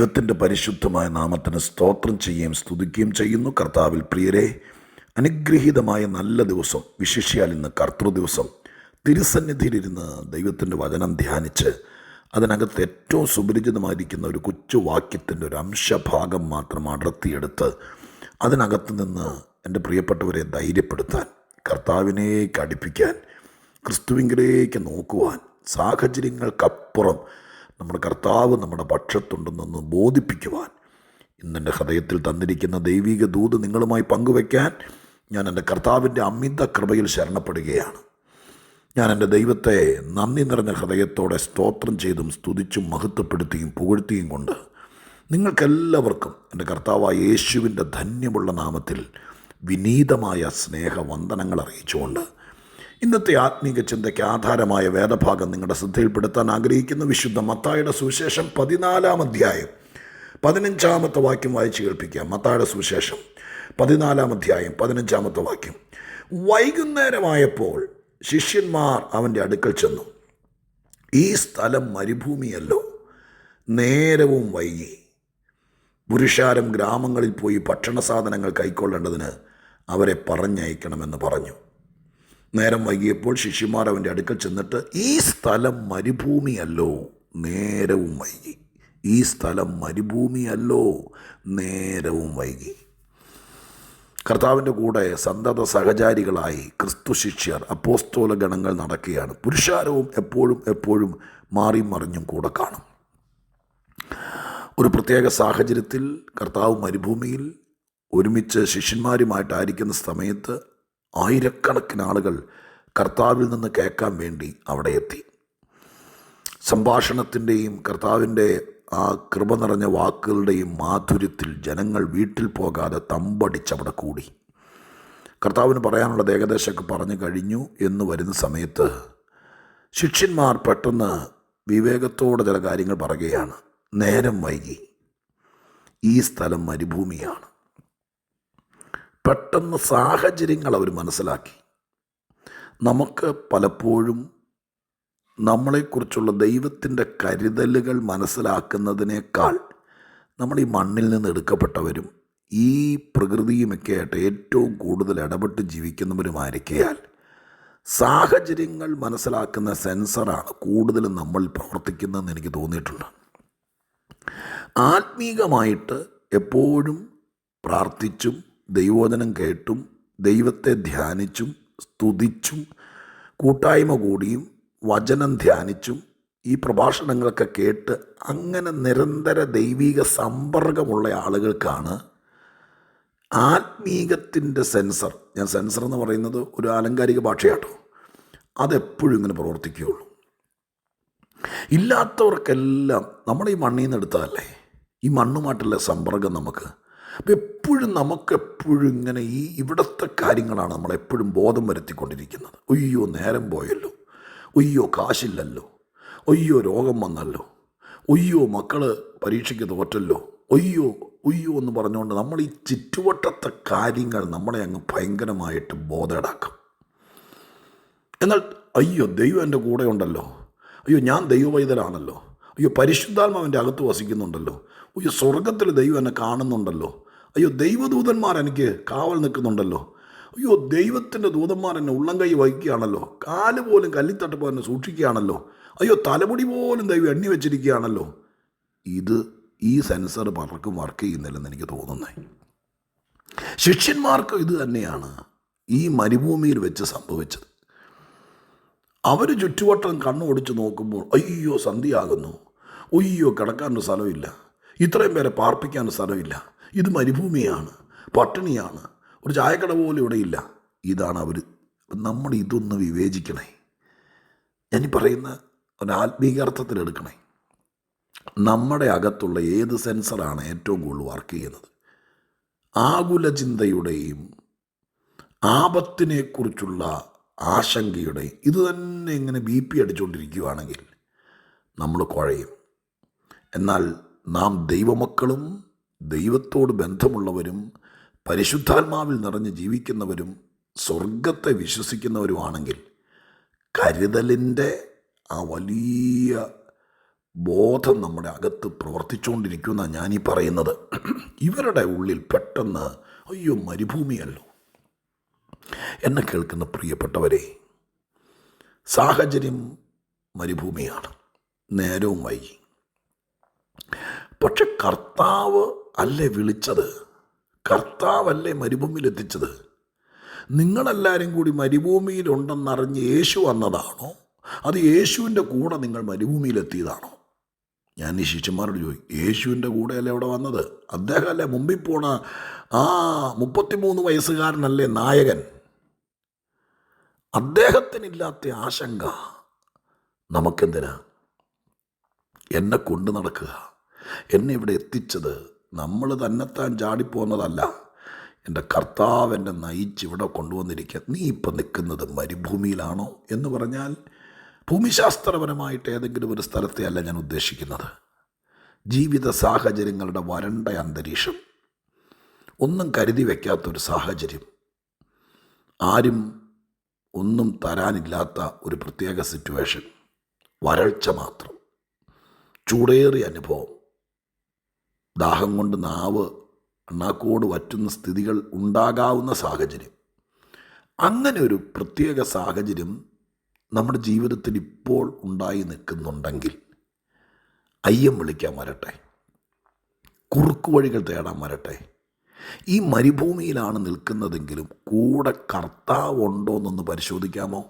ദൈവത്തിന്റെ പരിശുദ്ധമായ നാമത്തിന് സ്തോത്രം ചെയ്യുകയും സ്തുതിക്കുകയും ചെയ്യുന്നു. കർത്താവിൽ പ്രിയരെ അനുഗ്രഹീതമായ നല്ല ദിവസം വിശേഷിയാൽ ഇന്ന് കർത്തൃ ദിവസം തിരുസന്നിധിയിലിരുന്ന് ദൈവത്തിന്റെ വചനം ധ്യാനിച്ച് അതിനകത്ത് ഏറ്റവും സുപരിചിതമായിരിക്കുന്ന ഒരു കൊച്ചു വാക്യത്തിന്റെ ഒരു അംശഭാഗം മാത്രം അടർത്തിയെടുത്ത് അതിനകത്ത് നിന്ന് എന്റെ പ്രിയപ്പെട്ടവരെ ധൈര്യപ്പെടുത്താൻ കർത്താവിനേക്ക് അടുപ്പിക്കാൻ ക്രിസ്തുവിങ്കിലേക്ക് നോക്കുവാൻ സാഹചര്യങ്ങൾക്കപ്പുറം നമ്മുടെ കർത്താവ് നമ്മുടെ പക്ഷത്തുണ്ടെന്നൊന്ന് ബോധിപ്പിക്കുവാൻ ഇന്നെന്റെ ഹൃദയത്തിൽ തന്നിരിക്കുന്ന ദൈവിക ദൂത് നിങ്ങളുമായി പങ്കുവയ്ക്കാൻ ഞാൻ എന്റെ കർത്താവിന്റെ അമിത കൃപയിൽ ശരണപ്പെടുകയാണ്. ഞാൻ എന്റെ ദൈവത്തെ നന്ദി നിറഞ്ഞ ഹൃദയത്തോടെ സ്തോത്രം ചെയ്തും സ്തുതിച്ചും മഹത്വപ്പെടുത്തിയും പുകഴ്ത്തിയും കൊണ്ട് നിങ്ങൾക്കെല്ലാവർക്കും എന്റെ കർത്താവായ യേശുവിന്റെ ധന്യമുള്ള നാമത്തിൽ വിനീതമായ സ്നേഹവന്ദനങ്ങൾ അറിയിച്ചുകൊണ്ട് ഇന്നത്തെ ആത്മീക ചിന്തയ്ക്ക് ആധാരമായ വേദഭാഗം നിങ്ങളുടെ ശ്രദ്ധയിൽപ്പെടുത്താൻ ആഗ്രഹിക്കുന്ന വിശുദ്ധ മത്തായുടെ സുവിശേഷം പതിനാലാം അധ്യായം. പതിനഞ്ചാമത്തെ വാക്യം വായിച്ച് കേൾപ്പിക്കാം. മത്തായുടെ സുവിശേഷം പതിനാലാം അധ്യായം പതിനഞ്ചാമത്തെ വാക്യം. വൈകുന്നേരമായപ്പോൾ ശിഷ്യന്മാർ അവന്റെ അടുക്കൽ ചെന്നു. ഈ സ്ഥലം മരുഭൂമിയല്ലോ നേരവും വൈകി. പുരുഷാരം ഗ്രാമങ്ങളിൽ പോയി ഭക്ഷണ സാധനങ്ങൾ കൈക്കൊള്ളേണ്ടതിന് അവരെ പറഞ്ഞയക്കണമെന്ന് പറഞ്ഞു. നേരം വൈകിയപ്പോൾ ശിഷ്യന്മാർ അവന്റെ അടുക്കൽ ചെന്നിട്ട് ഈ സ്ഥലം മരുഭൂമിയല്ലോ. നേരവും വൈകി. ഈ സ്ഥലം മരുഭൂമിയല്ലോ. നേരവും വൈകി. കർത്താവിന്റെ കൂടെ സന്തത സഹചാരികളായി ക്രിസ്തു ശിഷ്യർ അപ്പോസ്തോല ഗണങ്ങൾ നടക്കുകയാണ്. പുരുഷാരവും എപ്പോഴും എപ്പോഴും മാറി മറിഞ്ഞും കൂടെ കാണും. ഒരു പ്രത്യേക സാഹചര്യത്തിൽ കർത്താവ് മരുഭൂമിയിൽ ഒരുമിച്ച് ശിഷ്യന്മാരുമായിട്ടായിരിക്കുന്ന സമയത്ത് ആയിരക്കണക്കിന് ആളുകൾ കർത്താവിൽ നിന്ന് കേൾക്കാൻ വേണ്ടി അവിടെ എത്തി. സംഭാഷണത്തിന്റെയും കർത്താവിന്റെ ആ കൃപ നിറഞ്ഞ വാക്കുകളുടെയും മാധുര്യത്തിൽ ജനങ്ങൾ വീട്ടിൽ പോകാതെ തമ്പടിച്ചവിടെ കൂടി. കർത്താവിന് പറയാനുള്ളത് ഏകദേശമൊക്കെ പറഞ്ഞു കഴിഞ്ഞു എന്ന് വരുന്ന സമയത്ത് ശിഷ്യന്മാർ പെട്ടെന്ന് വിവേകത്തോടെ ചില കാര്യങ്ങൾ പറയുകയാണ്. നേരം വൈകി. ഈ സ്ഥലം മരുഭൂമിയാണ്. പെട്ടെന്ന് സാഹചര്യങ്ങൾ അവർ മനസ്സിലാക്കി. നമുക്ക് പലപ്പോഴും നമ്മളെക്കുറിച്ചുള്ള ദൈവത്തിന്റെ കരുതലുകൾ മനസ്സിലാക്കുന്നതിനേക്കാൾ നമ്മൾ ഈ മണ്ണിൽ നിന്ന് എടുക്കപ്പെട്ടവരും ഈ പ്രകൃതിയുമൊക്കെ ആയിട്ട് ഏറ്റവും കൂടുതൽ ഇടപെട്ട് ജീവിക്കുന്നവരുമായിരിക്കയാൽ സാഹചര്യങ്ങൾ മനസ്സിലാക്കുന്ന സെൻസറാണ് കൂടുതലും നമ്മൾ പ്രവർത്തിക്കുന്നതെന്ന് എനിക്ക് തോന്നിയിട്ടുണ്ട്. ആത്മീകമായിട്ട് എപ്പോഴും പ്രാർത്ഥിച്ചും ദൈവോചനം കേട്ടും ദൈവത്തെ ധ്യാനിച്ചും സ്തുതിച്ചും കൂട്ടായ്മ കൂടിയും വചനം ധ്യാനിച്ചും ഈ പ്രഭാഷണങ്ങളൊക്കെ കേട്ട് അങ്ങനെ നിരന്തര ദൈവിക സമ്പർക്കമുള്ള ആളുകൾക്കാണ് ആത്മീകത്തിന്റെ സെൻസർ. ഞാൻ സെൻസർ എന്ന് പറയുന്നത് ഒരു ആലങ്കാരിക ഭാഷയാട്ടോ. അതെപ്പോഴും ഇങ്ങനെ പ്രവർത്തിക്കുകയുള്ളൂ. ഇല്ലാത്തവർക്കെല്ലാം നമ്മൾ ഈ മണ്ണിൽ നിന്ന് എടുത്തതല്ലേ ഈ മണ്ണുമായിട്ടുള്ള സമ്പർക്കം നമുക്ക് അപ്പോൾ എപ്പോഴും നമുക്കെപ്പോഴും ഇങ്ങനെ ഈ ഇവിടുത്തെ കാര്യങ്ങളാണ് നമ്മളെപ്പോഴും ബോധം വരുത്തിക്കൊണ്ടിരിക്കുന്നത്. ഒയ്യോ നേരം പോയല്ലോ. ഒയ്യോ കാശില്ലല്ലോ. ഒയ്യോ രോഗം വന്നല്ലോ. ഒയ്യോ മക്കൾ പരീക്ഷയ്ക്ക് തോറ്റല്ലോ ഒയ്യോ ഒയ്യോ എന്ന് പറഞ്ഞുകൊണ്ട് നമ്മൾ ഈ ചുറ്റുവട്ടത്തെ കാര്യങ്ങൾ നമ്മളെ അങ്ങ് ഭയങ്കരമായിട്ട് ബോധേടാക്കും. എന്നാൽ അയ്യോ ദൈവം എന്റെ കൂടെ ഉണ്ടല്ലോ. അയ്യോ ഞാൻ ദൈവവൈതലാണല്ലോ അയ്യോ പരിശുദ്ധാത്മാവിന്റെ അകത്ത് വസിക്കുന്നുണ്ടല്ലോ. അയ്യോ സ്വർഗത്തിൽ ദൈവം എന്നെ കാണുന്നുണ്ടല്ലോ. അയ്യോ ദൈവദൂതന്മാർ എനിക്ക് കാവൽ നിൽക്കുന്നുണ്ടല്ലോ. അയ്യോ ദൈവത്തിന്റെ ദൂതന്മാർ എന്നെ ഉള്ളം കൈ വഹിക്കുകയാണല്ലോ. കാൽ പോലും കല്ലിത്തട്ടപ്പോൾ എന്നെ സൂക്ഷിക്കുകയാണല്ലോ. അയ്യോ തലമുടി പോലും ദൈവം എണ്ണി വെച്ചിരിക്കുകയാണല്ലോ. ഇത് ഈ സെൻസർ പലർക്കും വർക്ക് ചെയ്യുന്നില്ലെന്ന് എനിക്ക് തോന്നുന്നത് ശിഷ്യന്മാർക്ക് ഇത് തന്നെയാണ് ഈ മരുഭൂമിയിൽ വെച്ച് സംഭവിച്ചത്. അവർ ചുറ്റുവട്ടം കണ്ണു ഓടിച്ച് നോക്കുമ്പോൾ അയ്യോ സന്ധിയാകുന്നു അയ്യോ കിടക്കാനൊരു സ്ഥലമില്ല. ഇത്രയും പേരെ പാർപ്പിക്കാനൊരു സ്ഥലമില്ല. ഇത് മരുഭൂമിയാണ് പട്ടിണിയാണ് ഒരു ചായക്കട പോലും ഇവിടെ ഇല്ല. ഇതാണ് അവർ നമ്മൾ ഇതൊന്ന് വിവേചിക്കണേ. ഞാൻ പറയുന്ന ഒരു ആത്മീകർത്ഥത്തിൽ എടുക്കണേ. നമ്മുടെ അകത്തുള്ള ഏത് സെൻസറാണ് ഏറ്റവും കൂടുതൽ വർക്ക് ചെയ്യുന്നത്? ആകുല ചിന്തയുടെയും ആപത്തിനെക്കുറിച്ചുള്ള ആശങ്കയുടെയും ഇത് തന്നെ ഇങ്ങനെ ബി പി അടിച്ചുകൊണ്ടിരിക്കുകയാണെങ്കിൽ നമ്മൾ കുഴയും. എന്നാൽ നാം ദൈവമക്കളും ദൈവത്തോട് ബന്ധമുള്ളവരും പരിശുദ്ധാത്മാവിൽ നിറഞ്ഞ് ജീവിക്കുന്നവരും സ്വർഗത്തെ വിശ്വസിക്കുന്നവരുമാണെങ്കിൽ കരുതലിന്റെ ആ വലിയ ബോധം നമ്മുടെ അകത്ത് പ്രവർത്തിച്ചുകൊണ്ടിരിക്കുന്ന ഞാനീ പറയുന്നത്. ഇവരുടെ ഉള്ളിൽ പെട്ടെന്ന് അയ്യോ മരുഭൂമിയല്ലോ. എന്നെ കേൾക്കുന്ന പ്രിയപ്പെട്ടവരെ സാഹചര്യം മരുഭൂമിയാണ്. നേരവും വൈകി. പക്ഷെ കർത്താവ് അല്ലേ വിളിച്ചത്? കർത്താവല്ലേ മരുഭൂമിയിൽ എത്തിച്ചത് നിങ്ങളെല്ലാവരും കൂടി മരുഭൂമിയിലുണ്ടെന്നറിഞ്ഞ് യേശു വന്നതാണോ? അത് യേശുവിന്റെ കൂടെ നിങ്ങൾ മരുഭൂമിയിലെത്തിയതാണോ? ഞാൻ ഈ ശിഷ്യന്മാരോട് ചോദിക്കും യേശുവിന്റെ കൂടെയല്ലേ അവിടെ വന്നത്? അദ്ദേഹമല്ലേ മുമ്പിൽ പോണ ആ മുപ്പത്തിമൂന്ന് വയസ്സുകാരനല്ലേ നായകൻ? അദ്ദേഹത്തിനില്ലാത്ത ആശങ്ക. നമുക്കെന്തിനാ? എന്നെ കൊണ്ടു നടക്കുക. എന്നെ ഇവിടെ എത്തിച്ചത് നമ്മൾ തന്നെത്താൻ ചാടിപ്പോന്നതല്ല എന്റെ കർത്താവ് എന്നെ നയിച്ച് ഇവിടെ കൊണ്ടുവന്നിരിക്കുക നീ ഇപ്പം നിൽക്കുന്നത് മരുഭൂമിയിലാണോ എന്ന് പറഞ്ഞാൽ ഭൂമിശാസ്ത്രപരമായിട്ട് ഏതെങ്കിലും ഒരു സ്ഥലത്തെ അല്ല ഞാൻ ഉദ്ദേശിക്കുന്നത്. ജീവിത സാഹചര്യങ്ങളുടെ വരണ്ട അന്തരീക്ഷം. ഒന്നും കരുതി വയ്ക്കാത്തൊരു സാഹചര്യം. ആരും ഒന്നും തരാനില്ലാത്ത ഒരു പ്രത്യേക സിറ്റുവേഷൻ വരൾച്ച മാത്രം. ചൂടേറിയ അനുഭവം. ദാഹം കൊണ്ട് നാവ് അണ്ണാക്കോട് വറ്റുന്ന സ്ഥിതികൾ ഉണ്ടാകാവുന്ന സാഹചര്യം. അങ്ങനെ ഒരു പ്രത്യേക സാഹചര്യം നമ്മുടെ ജീവിതത്തിൽ ഇപ്പോൾ ഉണ്ടായി നിൽക്കുന്നുണ്ടെങ്കിൽ അയ്യം വിളിക്കാൻ വരട്ടെ. കുറുക്കു വഴികൾ തേടാൻ വരട്ടെ. ഈ മരുഭൂമിയിലാണ് നിൽക്കുന്നതെങ്കിലും കൂടെ കർത്താവ് ഉണ്ടോ എന്നൊന്ന് പരിശോധിക്കാമോ?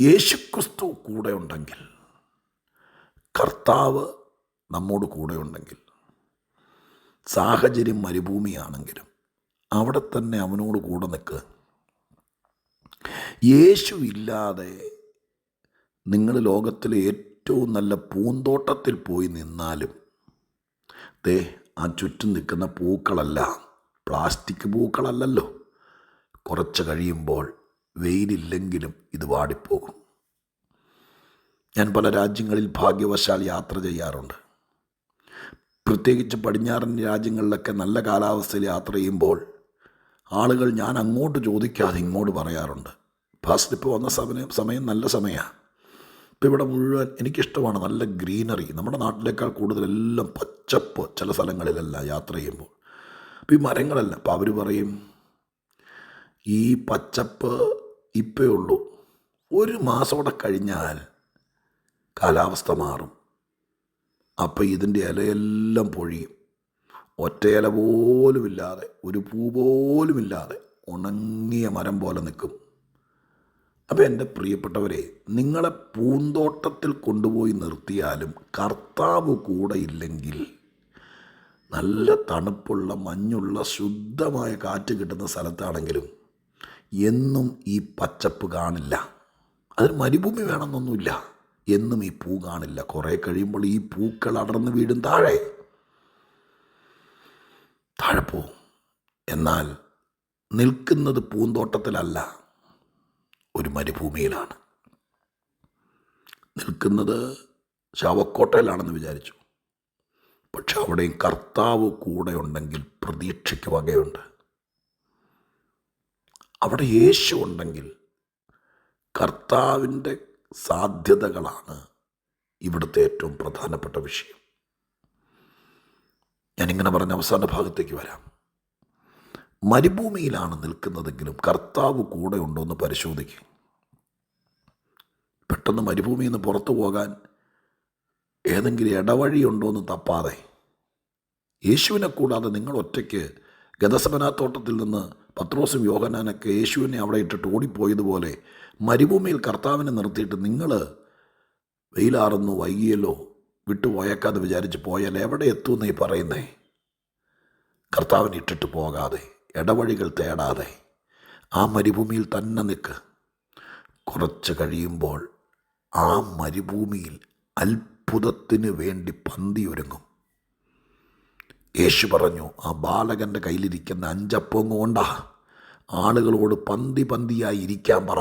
യേശുക്രിസ്തു കൂടെ ഉണ്ടെങ്കിൽ കർത്താവ് നമ്മോട് കൂടെ ഉണ്ടെങ്കിൽ സാഹചര്യം മരുഭൂമിയാണെങ്കിലും അവിടെ തന്നെ അവനോട് കൂടെ നിൽക്കുക യേശു ഇല്ലാതെ നിങ്ങൾ ലോകത്തിലെ ഏറ്റവും നല്ല പൂന്തോട്ടത്തിൽ പോയി നിന്നാലും ദേ ആ ചുറ്റും നിൽക്കുന്ന പൂക്കളല്ല പ്ലാസ്റ്റിക് പൂക്കളല്ലല്ലോ. കുറച്ച് കഴിയുമ്പോൾ വെയിലില്ലെങ്കിലും ഇത് വാടിപ്പോകും. ഞാൻ പല രാജ്യങ്ങളിൽ ഭാഗ്യവശാൽ യാത്ര ചെയ്യാറുണ്ട്. പ്രത്യേകിച്ച് പടിഞ്ഞാറൻ രാജ്യങ്ങളിലൊക്കെ നല്ല കാലാവസ്ഥയിൽ യാത്ര ചെയ്യുമ്പോൾ ആളുകൾ ഞാൻ അങ്ങോട്ട് ചോദിക്കാതെ ഇങ്ങോട്ട് പറയാറുണ്ട്. ഫാസ്റ്റ് ഇപ്പോൾ വന്ന സമയം സമയം നല്ല സമയമാണ് ഇപ്പോൾ ഇവിടെ മുഴുവൻ എനിക്കിഷ്ടമാണ് നല്ല ഗ്രീനറി. നമ്മുടെ നാട്ടിലേക്കാൾ കൂടുതലെല്ലാം പച്ചപ്പ് ചില സ്ഥലങ്ങളിലെല്ലാം യാത്ര ചെയ്യുമ്പോൾ. അപ്പോൾ ഈ മരങ്ങളല്ല അപ്പോൾ അവർ പറയും ഈ പച്ചപ്പ് ഇപ്പേ ഉള്ളൂ. ഒരു മാസം കൂടെ കഴിഞ്ഞാൽ കാലാവസ്ഥ മാറും. അപ്പോൾ ഇതിന്റെ ഇലയെല്ലാം പൊഴിയും. ഒറ്റ ഇല പോലുമില്ലാതെ ഒരു പൂ പോലുമില്ലാതെ ഉണങ്ങിയ മരം പോലെ നിൽക്കും. അപ്പോൾ എന്റെ പ്രിയപ്പെട്ടവരെ നിങ്ങളെ പൂന്തോട്ടത്തിൽ കൊണ്ടുപോയി നിർത്തിയാലും കർത്താവ് കൂടെ ഇല്ലെങ്കിൽ നല്ല തണുപ്പുള്ള മഞ്ഞുള്ള ശുദ്ധമായ കാറ്റ് കിട്ടുന്ന സ്ഥലത്താണെങ്കിലും എന്നും ഈ പച്ചപ്പ് കാണില്ല. അതിന് മരുഭൂമി വേണമെന്നൊന്നുമില്ല. എന്നും ഈ പൂ കാണില്ല. കുറേ കഴിയുമ്പോൾ ഈ പൂക്കൾ അടർന്നു വീടും താഴെ. താഴെ പോവും എന്നാൽ നിൽക്കുന്നത് പൂന്തോട്ടത്തിലല്ല ഒരു മരുഭൂമിയിലാണ്. നിൽക്കുന്നത് ശവക്കോട്ടയിലാണെന്ന് വിചാരിച്ചു. പക്ഷെ അവിടെയും കർത്താവ് കൂടെ ഉണ്ടെങ്കിൽ പ്രതീക്ഷയ്ക്ക് വകയുണ്ട്. അവിടെ യേശു ഉണ്ടെങ്കിൽ കർത്താവിന്റെ സാധ്യതകളാണ് ഇവിടുത്തെ ഏറ്റവും പ്രധാനപ്പെട്ട വിഷയം. ഞാനിങ്ങനെ പറഞ്ഞ അവസാന ഭാഗത്തേക്ക് വരാം. മരുഭൂമിയിലാണ് നിൽക്കുന്നതെങ്കിലും കർത്താവ് കൂടെ ഉണ്ടോ എന്ന് പരിശോധിക്കുക പെട്ടെന്ന് മരുഭൂമിയിൽ നിന്ന് പുറത്തു പോകാൻ ഏതെങ്കിലും ഇടവഴിയുണ്ടോ എന്ന് തപ്പാതെ. യേശുവിനെ കൂടാതെ നിങ്ങൾ ഒറ്റയ്ക്ക് ഗതസമനാത്തോട്ടത്തിൽ നിന്ന് പത്രോസും യോഹനാനൊക്കെ യേശുവിനെ അവിടെ ഇട്ടിട്ട് ഓടിപ്പോയതുപോലെ മരുഭൂമിയിൽ കർത്താവിനെ നിർത്തിയിട്ട് നിങ്ങൾ വെയിലാറുന്നു വൈകിയല്ലോ വിട്ടുപോയേക്കാതെ വിചാരിച്ച് പോയാൽ എവിടെ എത്തുമെന്ന് ഈ പറയുന്നേ? കർത്താവിനെ ഇട്ടിട്ട് പോകാതെ ഇടവഴികൾ തേടാതെ ആ മരുഭൂമിയിൽ തന്നെ നിൽക്ക്. കുറച്ച് കഴിയുമ്പോൾ ആ മരുഭൂമിയിൽ അത്ഭുതത്തിന് വേണ്ടി പന്തി ഒരുങ്ങും. യേശു പറഞ്ഞു ആ ബാലകന്റെ കയ്യിലിരിക്കുന്ന അഞ്ചപ്പം കൊണ്ട. ആളുകളോട് പന്തി പന്തിയായി ഇരിക്കാൻ പറ.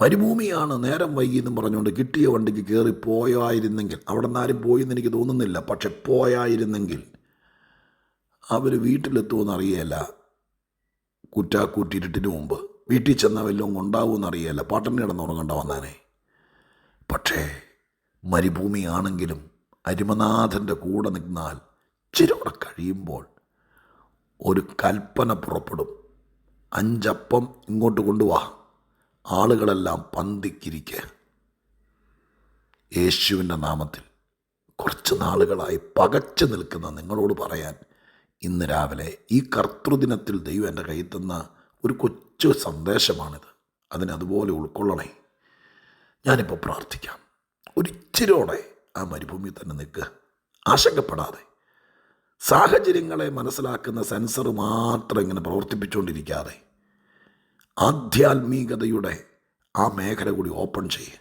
മരുഭൂമിയാണ് നേരം വൈകിയെന്നും പറഞ്ഞുകൊണ്ട് കിട്ടിയ വണ്ടിക്ക് കയറി പോയായിരുന്നെങ്കിൽ അവിടെ നിന്ന് ആരും പോയെന്ന് എനിക്ക് തോന്നുന്നില്ല പക്ഷെ പോയായിരുന്നെങ്കിൽ അവർ വീട്ടിലെത്തുമെന്ന് അറിയേല. കുറ്റാക്കൂറ്റിരുട്ടിന് മുമ്പ് വീട്ടിൽ ചെന്നാൽ വല്ലതും ഉണ്ടാവുമെന്ന് അറിയേല. പാട്ടന് വന്നാനേ. പക്ഷേ മരുഭൂമിയാണെങ്കിലും അരിമനാഥന്റെ കൂടെ നിന്നാൽ ചിരോടെ കഴിയുമ്പോൾ ഒരു കൽപ്പന പുറപ്പെടും. അഞ്ചപ്പം ഇങ്ങോട്ട് കൊണ്ടുവാ. ആളുകളെല്ലാം പന്തിക്കിരിക്കുക യേശുവിന്റെ നാമത്തിൽ കുറച്ച് നാളുകളായി പകച്ചു നിൽക്കുന്ന നിങ്ങളോട് പറയാൻ ഇന്ന് രാവിലെ ഈ കർത്തൃദിനത്തിൽ ദൈവം എന്റെ കയ്യിൽ തന്ന ഒരു കൊച്ചു സന്ദേശമാണിത്. അതിനതുപോലെ ഉൾക്കൊള്ളണേ. ഞാനിപ്പോൾ പ്രാർത്ഥിക്കാം. ഒരിച്ചിരോടെ ആ മരുഭൂമിയിൽ തന്നെ നിൽക്കുക ആശങ്കപ്പെടാതെ. സാഹചര്യങ്ങളെ മനസ്സിലാക്കുന്ന സെൻസർ മാത്രം ഇങ്ങനെ പ്രവർത്തിപ്പിച്ചുകൊണ്ടിരിക്കാതെ. ആധ്യാത്മികതയുടെ ആ മേഖല കൂടി ഓപ്പൺ ചെയ്യുക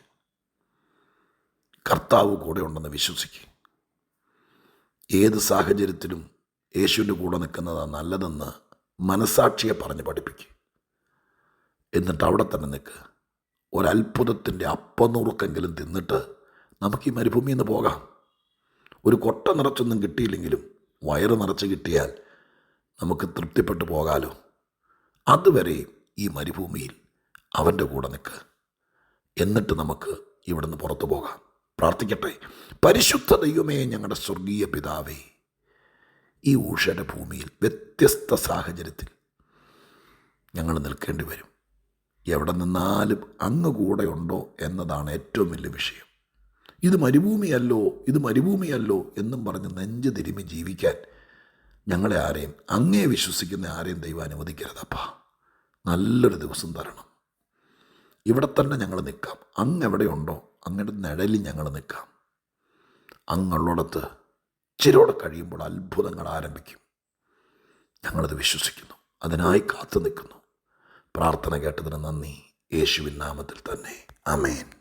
കർത്താവ് കൂടെ ഉണ്ടെന്ന് വിശ്വസിക്കുക ഏത് സാഹചര്യത്തിലും യേശുവിന്റെ കൂടെ നിൽക്കുന്നതാണ് നല്ലതെന്ന് മനസാക്ഷിയെ പറഞ്ഞ് പഠിപ്പിക്കുക എന്നിട്ട് അവിടെ തന്നെ നിൽക്കുക ഒരത്ഭുതത്തിന്റെ അപ്പനുറുക്കെങ്കിലും തിന്നിട്ട് നമുക്ക് ഈ മരുഭൂമിയിൽ നിന്ന് പോകാം. ഒരു കൊട്ട നിറച്ചൊന്നും കിട്ടിയില്ലെങ്കിലും വയറ് നിറച്ച് കിട്ടിയാൽ നമുക്ക് തൃപ്തിപ്പെട്ടു പോകാലോ. അതുവരെ ഈ മരുഭൂമിയിൽ അവന്റെ കൂടെ നിൽക്ക്. എന്നിട്ട് നമുക്ക് ഇവിടുന്ന് പുറത്തു പോകാം. പ്രാർത്ഥിക്കട്ടെ. പരിശുദ്ധ ദൈവമേ ഞങ്ങളുടെ സ്വർഗീയ പിതാവേ ഈ ഊഷര ഭൂമിയിൽ വ്യത്യസ്ത സാഹചര്യത്തിൽ ഞങ്ങൾ നിൽക്കേണ്ടി വരും. എവിടെ നിന്നാലും അങ്ങ് ഉണ്ടോ എന്നതാണ് ഏറ്റവും വലിയ വിഷയം. ഇത് മരുഭൂമിയല്ലോ ഇത് മരുഭൂമിയല്ലോ എന്നും പറഞ്ഞ് നെഞ്ച് തിരുമി ജീവിക്കാൻ ഞങ്ങളെ ആരെയും അങ്ങേ വിശ്വസിക്കുന്ന ആരെയും ദൈവം അനുവദിക്കരുതപ്പാ. നല്ലൊരു ദിവസം തരണം. ഇവിടെ തന്നെ ഞങ്ങൾ നിൽക്കാം. അങ്ങ് എവിടെയുണ്ടോ അങ്ങയുടെ നിഴലിൽ ഞങ്ങൾ നിൽക്കാം. അങ്ങുള്ളിടത്ത് ചിരോടെ കഴിയുമ്പോൾ അത്ഭുതങ്ങൾ ആരംഭിക്കും. ഞങ്ങളത് വിശ്വസിക്കുന്നു. അതിനായി കാത്തു നിൽക്കുന്നു. പ്രാർത്ഥന കേട്ടതിന് നന്ദി. യേശുവിൻ നാമത്തിൽ തന്നെ. അമേൻ